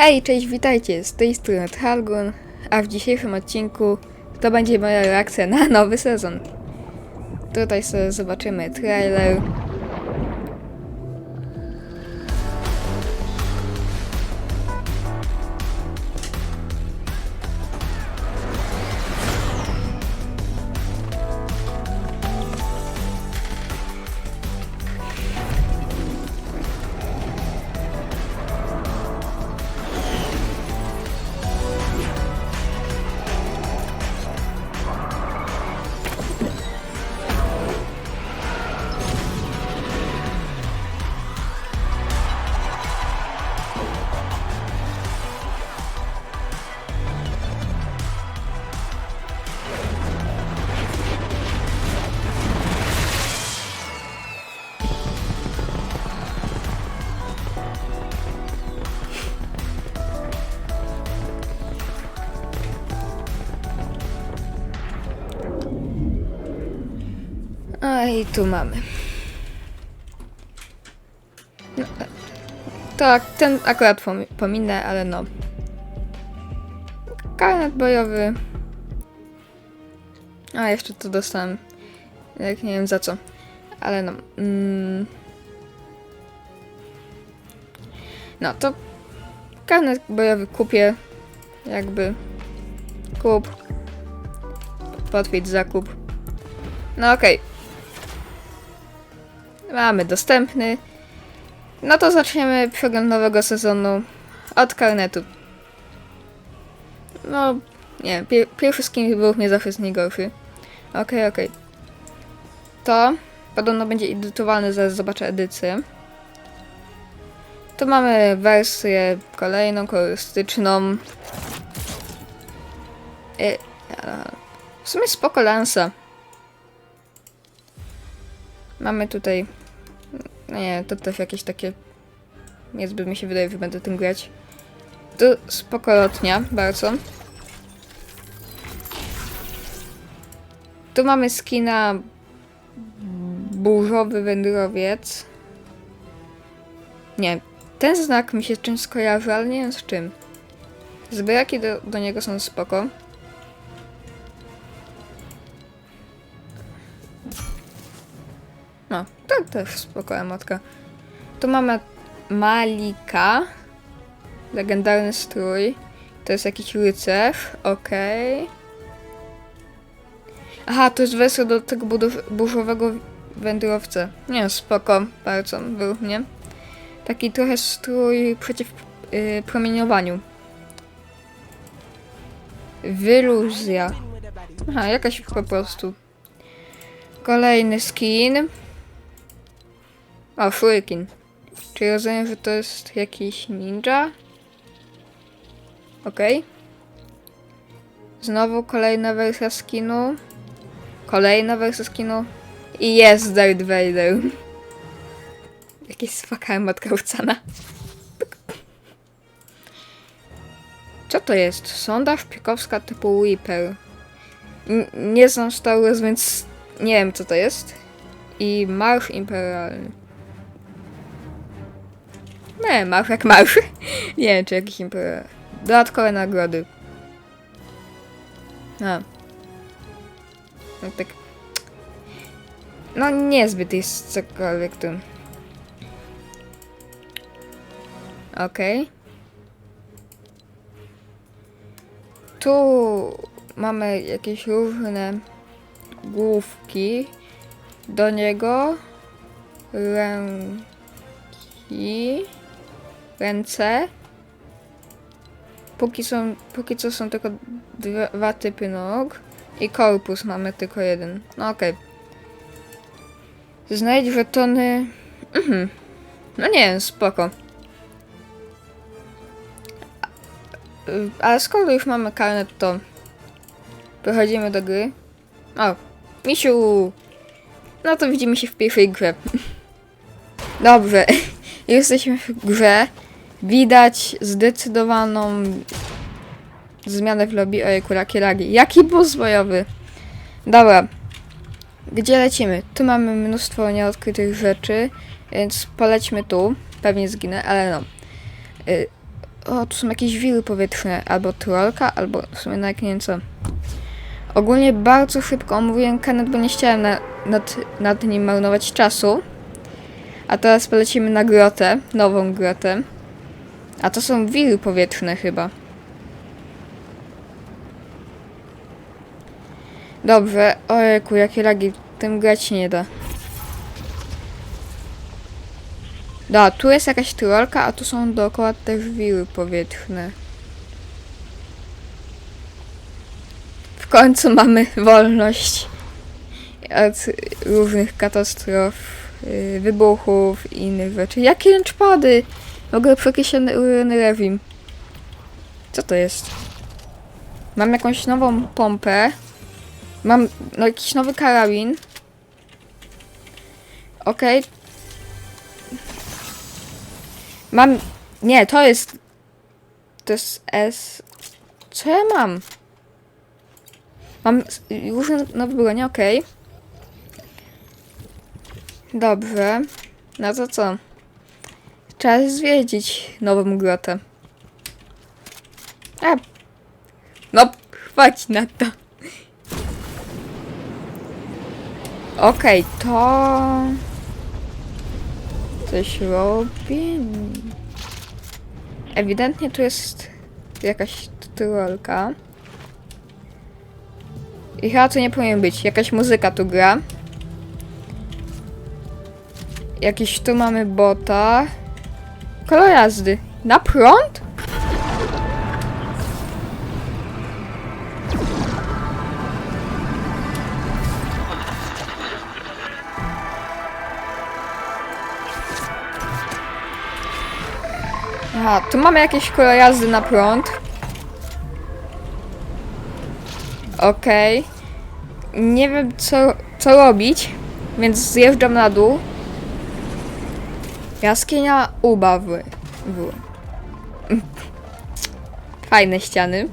Hej, cześć, witajcie, z tej strony Halgun, a w dzisiejszym odcinku to będzie moja reakcja na nowy sezon. Tutaj sobie zobaczymy trailer. I tu mamy. No, tak, ten akurat pom- pominę, ale no. Karnet bojowy. A, jeszcze to dostałem. Jak nie wiem za co. Ale no. Mm. No to karnet bojowy kupię. Jakby. Kup. Potwierdź zakup. No okej. Mamy dostępny. No to zaczniemy przegląd nowego sezonu od karnetu. No, nie, pier pierwszy skin był mnie zawsze jest najgorszy. Okej, okej. To podobno będzie edytowalny, zaraz zobaczę edycję. Tu mamy wersję kolejną, kolorystyczną. E, a, w sumie spoko lansa. Mamy tutaj. No nie, to też jakieś takie. Niezbyt mi się wydaje, że będę tym grać. Tu spoko lotnia, bardzo. Tu mamy skina burzowy wędrowiec. Nie, ten znak mi się czymś skojarzy, ale nie wiem z czym. Zbraki do, do niego są spoko. To też spoko emotka. Tu mamy Malika. Legendarny strój. To jest jakiś rycerz. Okej. Aha, to jest wersja do tego burzowego wędrowca. Nie, spoko. Bardzo, według mnie. Taki trochę strój przeciw yy, promieniowaniu. Wyluzja. Aha, jakaś po prostu. Kolejny skin. O, Shuriken. Czyli rozumiem, że to jest jakiś ninja? Okej. Znowu kolejna wersja skinu. Kolejna wersja skinu. I jest Darth Vader. Jakieś swakałem odkręcana. Co to jest? Sonda szpiegowska typu Reaper. N- nie znam Star Wars, więc nie wiem co to jest. I Marsz Imperialny. Nie, marsz jak marsz. nie wiem, czy jakiś imperialny. Dodatkowe nagrody. A. No tak. No niezbyt jest cokolwiek tu. Okej. Tu mamy jakieś różne główki do niego. Ręki. Ręce. Póki, są, póki co są tylko dwa, dwa typy nóg. I korpus mamy tylko jeden. No okej. Znajdź żetony. Mhm. No nie wiem, spoko. Ale skoro już mamy karnet, to przechodzimy do gry. O, misiu! No to widzimy się w pierwszej grze. Dobrze, jesteśmy w grze. Widać zdecydowaną zmianę w lobby. Ojejku, jakie lagi. Jaki bus bojowy? Dobra. Gdzie lecimy? Tu mamy mnóstwo nieodkrytych rzeczy, więc polećmy tu. Pewnie zginę, ale no. Y, O, tu są jakieś wiry powietrzne. Albo trolka, albo w sumie nawet nie wiem co. Ogólnie bardzo szybko omówiłem Kanet, bo nie chciałem na, nad, nad nim marnować czasu. A teraz polecimy na grotę, nową grotę. A to są wiry powietrzne chyba. Dobrze, ojejku, jakie lagi, tym grać nie da. Da, tu jest jakaś trolka, a tu są dookoła też wiry powietrzne. W końcu mamy wolność od różnych katastrof, yy, wybuchów i innych rzeczy. Jakie lunchpady! W ogóle przekreślony urony rewim. Co to jest? Mam jakąś nową pompę. Mam no, jakiś nowy karabin. Okej. Mam... Nie, to jest... To jest S... Co ja mam? Mam różne nowe bronie, okej. Dobrze. No to co? Czas zwiedzić nową grotę. A. No, chwać na to. Okej, to... Coś robi... Ewidentnie tu jest jakaś trolka. I chyba to nie powinien być. Jakaś muzyka tu gra. Jakiś tu mamy bota. Kolor jazdy. Na prąd? Aha, tu mamy jakieś kolor jazdy na prąd. Okej. Nie wiem co, co robić, więc zjeżdżam na dół. Jaskinia ubawy. W. Fajne ściany.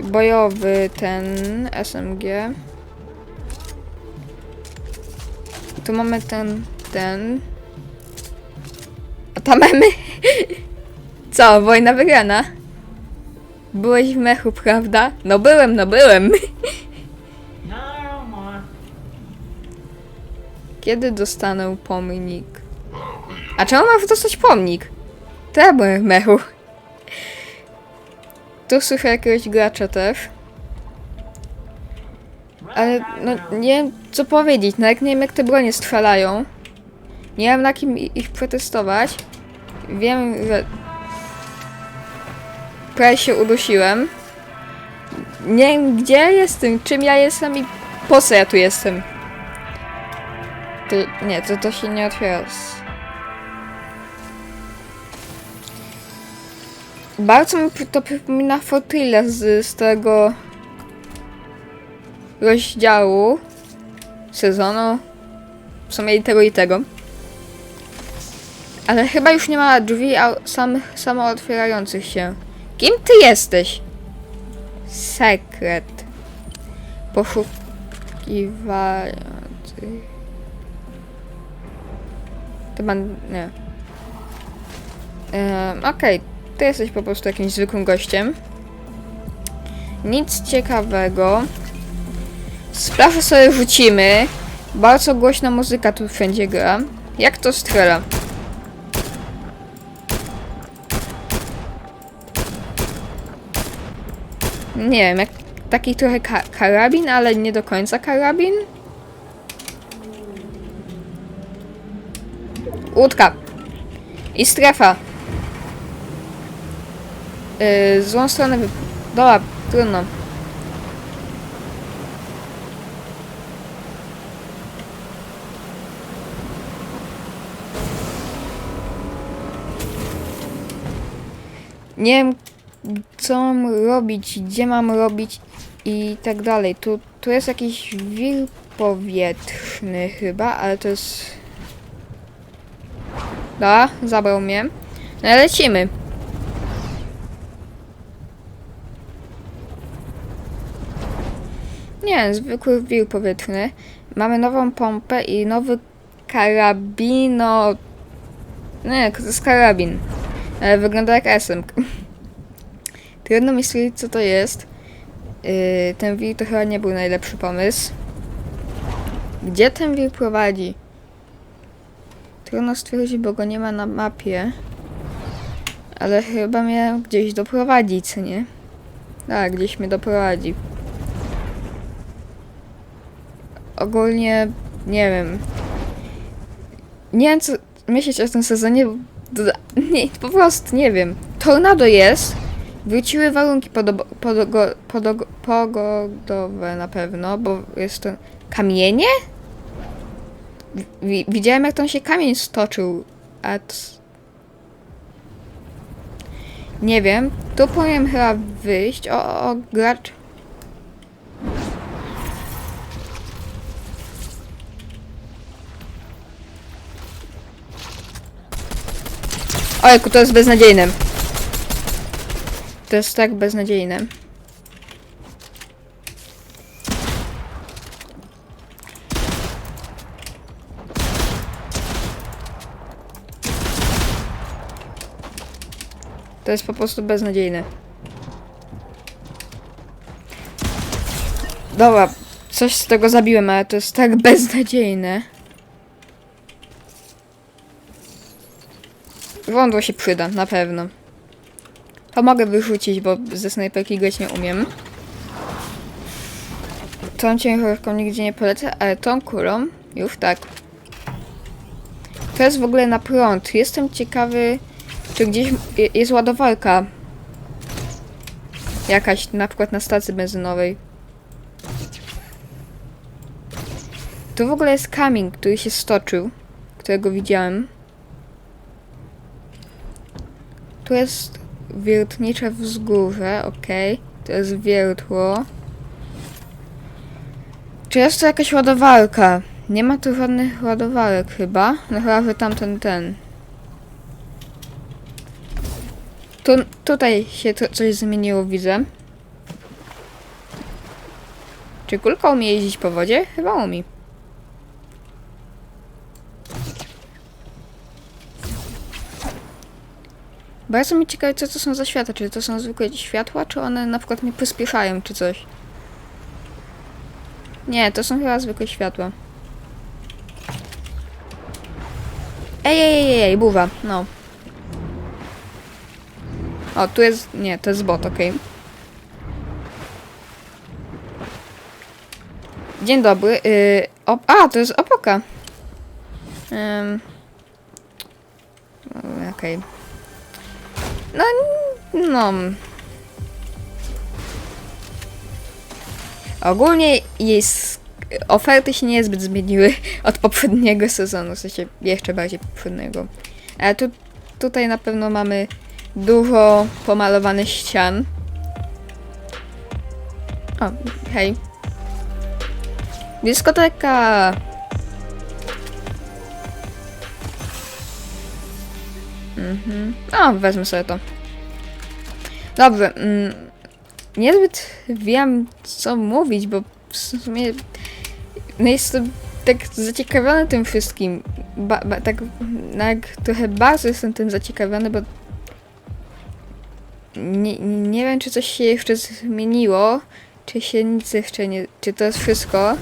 Bojowy ten SMG. Tu mamy ten, ten. A tam mamy... Co, wojna wygrana? Byłeś w mechu, prawda? No byłem, no byłem. Kiedy dostanę pomnik? A czemu mam dostać pomnik? W mechu. Tu słyszę jakiegoś gracza też. Ale no nie wiem co powiedzieć, jak nie wiem jak te bronie strzelają. Nie wiem na kim ich przetestować. Wiem, że prawie się udusiłem. Nie wiem gdzie jestem, czym ja jestem i po co ja tu jestem. To, nie, to, to się nie otwiera. Bardzo mi to przypomina Fortile z, z tego rozdziału sezonu. W sumie i tego i tego. Ale chyba już nie ma drzwi sam, samo otwierających się. Kim ty jesteś? Sekret. Poszukiwający. To man... nie. Ehm, Okej, ty jesteś po prostu jakimś zwykłym gościem. Nic ciekawego. Sprawę sobie rzucimy. Bardzo głośna muzyka tu wszędzie gra. Jak to strzela? Nie wiem, jak taki trochę ka karabin, ale nie do końca karabin. Łódka. I strefa. Yy, złą stronę wy... Dobra, trudno. Nie wiem, co mam robić, gdzie mam robić i tak dalej. Tu, tu jest jakiś wir powietrzny chyba, ale to jest... Da, zabrał mnie. No lecimy. Nie, zwykły wir powietrzny. Mamy nową pompę i nowy karabino... Nie, to jest karabin. Ale wygląda jak SM. Trudno mi stwierdzić, co to jest. Yy, ten wir to chyba nie był najlepszy pomysł. Gdzie ten wir prowadzi? Trudno stwierdzić, bo go nie ma na mapie. Ale chyba mnie gdzieś doprowadzi, co nie? Tak, gdzieś mnie doprowadzi. Ogólnie, nie wiem. Nie wiem, co myśleć o tym sezonie. Nie, po prostu nie wiem. Tornado jest. Wróciły warunki podobo- podogo- podogo- pogodowe na pewno, bo jest to... Kamienie? Wi- widziałem, jak tam się kamień stoczył. A. Nie wiem. Tu powinien chyba wyjść. O, o, o gracz. Ojku, to jest beznadziejne. To jest tak beznadziejne. To jest po prostu beznadziejne. Dobra, coś z tego zabiłem, ale to jest tak beznadziejne. Wądło się przyda, na pewno. To mogę wyrzucić, bo ze snajperki grać nie umiem. Tą ciężarką nigdzie nie polecę, ale tą kulą już tak. To jest w ogóle na prąd. Jestem ciekawy, czy gdzieś je- jest ładowarka. Jakaś, na przykład na stacji benzynowej. Tu w ogóle jest kamień, który się stoczył, którego widziałem. Tu jest wiertnicze wzgórze, okej. To jest wiertło. Czy jest to jakaś ładowarka? Nie ma tu żadnych ładowarek chyba. No chyba, że tamten ten. Tu, tutaj się to, coś zmieniło, widzę. Czy kulka umie jeździć po wodzie? Chyba umie. Bardzo mi ciekawe, co to są za światła. Czy to są zwykłe światła, czy one na przykład mnie przyspieszają, czy coś. Nie, to są chyba zwykłe światła. Ej, ej, ej, ej, buwa, no. O, tu jest, nie, to jest bot, okej. Dzień dobry, yy, op a, to jest opoka. Ym. Okej. No, n- no. Ogólnie jej oferty się niezbyt zmieniły od poprzedniego sezonu, w sensie jeszcze bardziej poprzedniego. Ale tu, tutaj na pewno mamy dużo pomalowanych ścian. O, hej. Dyskoteka! Mhm. O, wezmę sobie to. Dobrze. Mm, niezbyt wiem, co mówić, bo w sumie no jestem tak zaciekawiony tym wszystkim. Ba, ba, tak, no trochę bardzo jestem tym zaciekawiony, bo nie, nie wiem, czy coś się jeszcze zmieniło, czy się nic jeszcze nie... Czy to jest wszystko?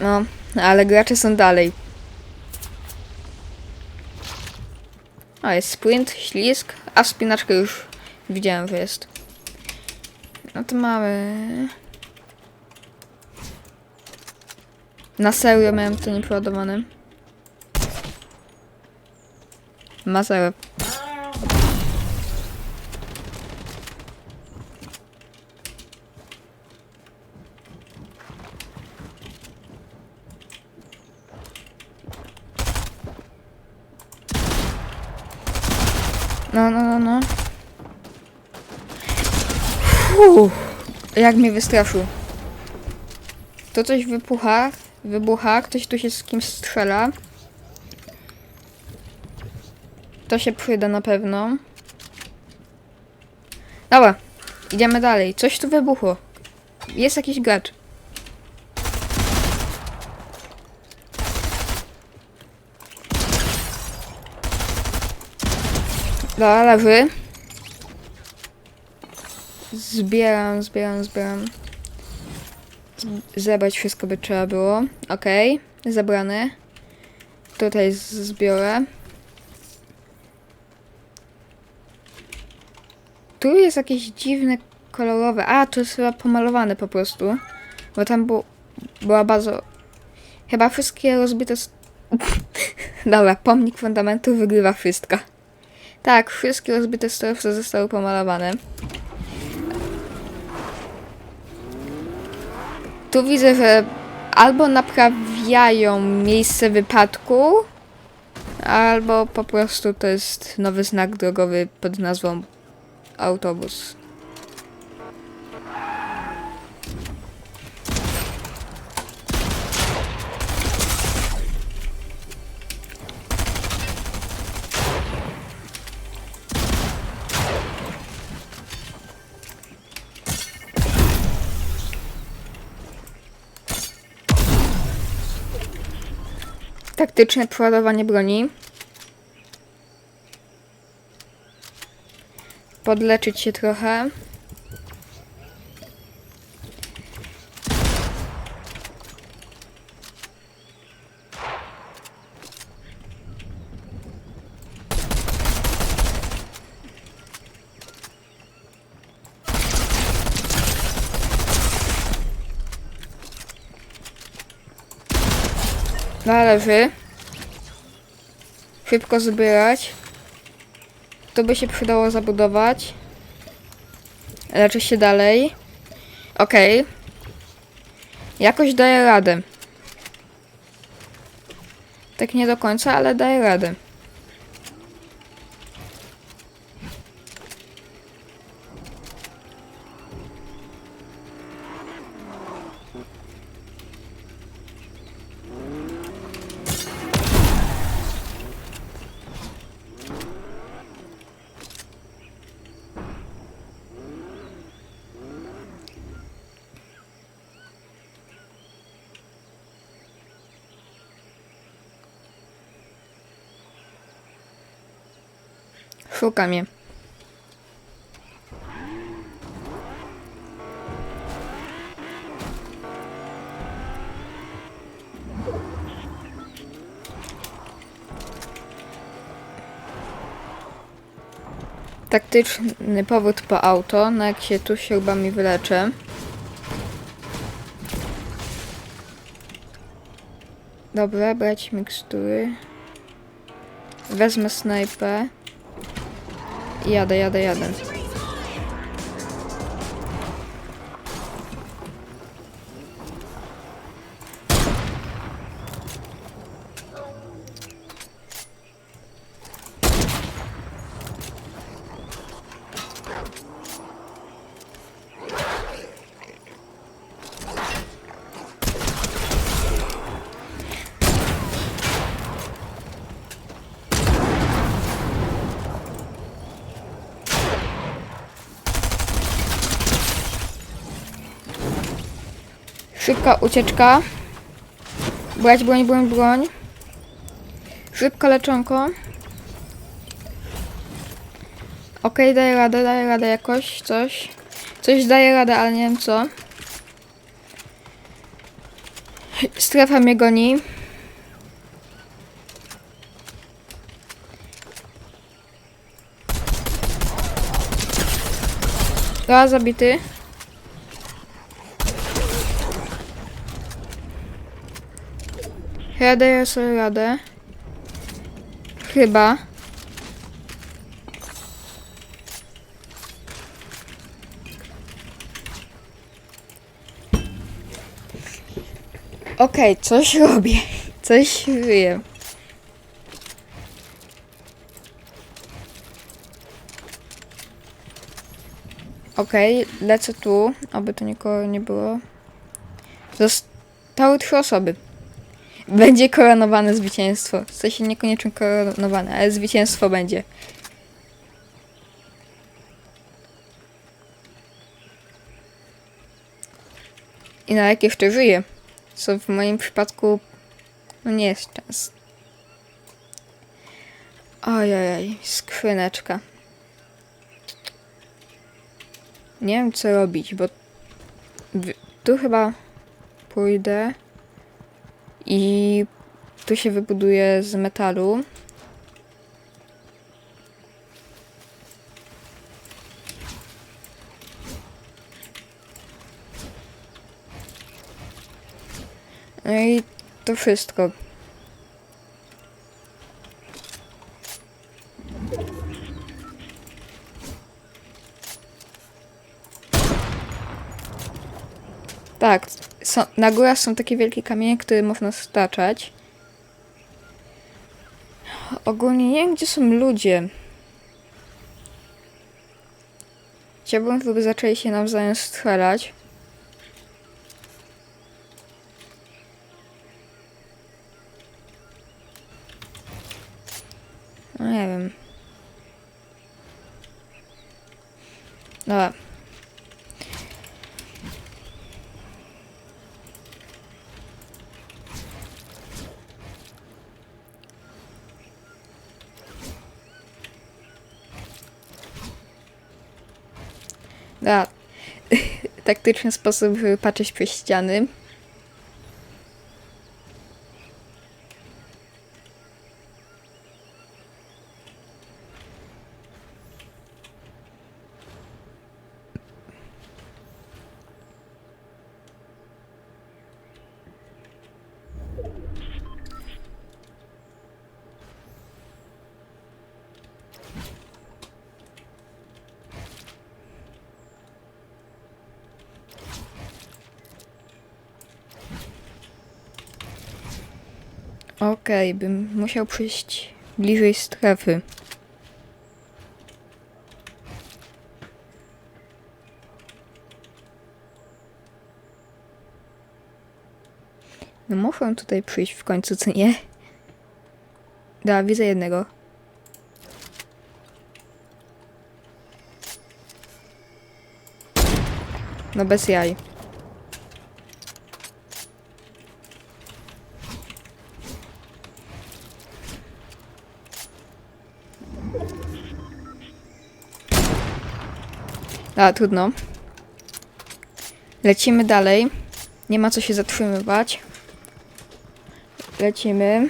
No, ale gracze są dalej. O, jest sprint, ślisk, a spinaczkę już widziałem, że jest. No to mamy... Na serio miałem to nieprzeładowane. Ma zero. No, no, no, no. Uff, jak mnie wystraszył. To coś wypucha, wybucha, ktoś tu się z kimś strzela. To się przyda na pewno. Dobra, idziemy dalej. Coś tu wybuchło. Jest jakiś gracz. Dobra, lewy. Zbieram, zbieram, zbieram. Zebrać wszystko by trzeba było. Okej, okay. zebrane. Tutaj zbiorę. Tu jest jakieś dziwne, kolorowe. A, to jest chyba pomalowane po prostu. Bo tam bu- była bardzo... Chyba wszystkie rozbite... Dobra, pomnik fundamentu wygrywa wszystko. Tak, wszystkie rozbite strefy zostały pomalowane. Tu widzę, że albo naprawiają miejsce wypadku, albo po prostu to jest nowy znak drogowy pod nazwą autobus. Taktyczne przeładowanie broni. Podleczyć się trochę. Należy. Szybko zbierać. To by się przydało zabudować. Leczę się dalej. Okej. Jakoś daję radę. Tak nie do końca, ale daję radę. Taktyczny powrót po auto, no jak się tu śrubami wyleczę. Dobra, brać mikstury. Wezmę snajpę. Jadę, jadę, jadę. Szybka ucieczka. Brać broń, broń, broń. Szybko leczonko. Okej, daję radę, daję radę jakoś, coś. Coś daje radę, ale nie wiem co. Strefa mnie goni. Raz zabity. Ja daję sobie radę. Chyba. Okej, coś robię. Coś żyję. Okej, lecę tu, aby tu nikogo nie było. Zostały trzy osoby będzie koronowane zwycięstwo. W sensie niekoniecznie koronowane, ale zwycięstwo będzie. I na jak jeszcze żyje. Co w moim przypadku no nie jest czas. Ojej, skrzyneczka. Nie wiem co robić, bo tu chyba pójdę i tu się wybuduje z metalu. No i to wszystko. Tak, są, na górach są takie wielkie kamienie, które można staczać. Ogólnie nie wiem, gdzie są ludzie. Chciałbym, żeby zaczęli się nawzajem strzelać. No nie wiem. Dobra. Da. Taktyczny sposób, patrzeć przez ściany. Okej, bym musiał przyjść bliżej strefy. No muszę tutaj przyjść w końcu, co nie? Da, widzę jednego. No bez jaj. A, trudno. Lecimy dalej. Nie ma co się zatrzymywać. Lecimy.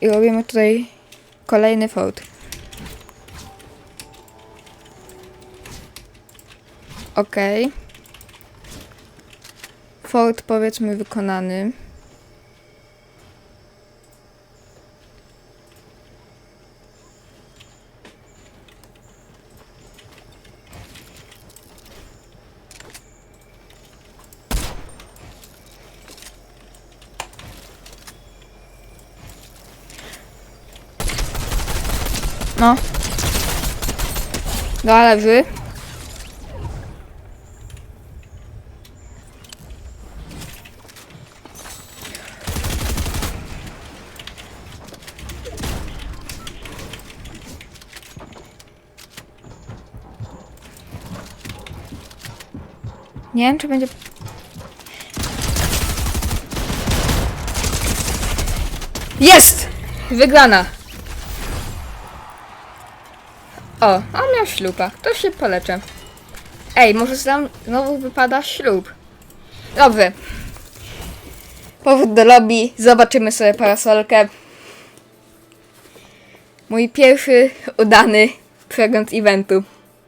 I robimy tutaj kolejny fort. Okej. Fort powiedzmy wykonany. No. Dobra, leży. Nie wiem, czy będzie... Jest! Wygrana! O, on miał śluba. To się poleczę. Ej, może tam znowu wypada ślub. Dobrze. Powrót do lobby. Zobaczymy sobie parasolkę. Mój pierwszy udany przegląd eventu.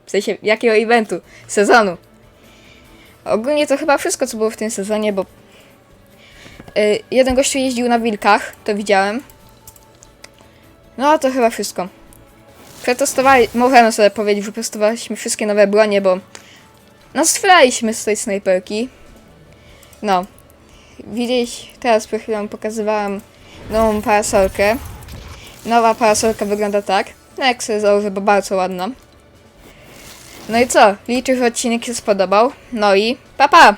W sensie, jakiego eventu? Sezonu. Ogólnie to chyba wszystko, co było w tym sezonie, bo... y, jeden gościu jeździł na wilkach, to widziałem. No, to chyba wszystko. Przetestowali, możemy sobie powiedzieć, że przetestowaliśmy wszystkie nowe bronie, bo nastrzelaliśmy z tej snajperki. No. Widzieć, teraz przed chwilą pokazywałam nową parasolkę. Nowa parasolka wygląda tak. No jak sobie założę, bo bardzo ładna. No i co? Liczę, że odcinek się spodobał. No i pa pa!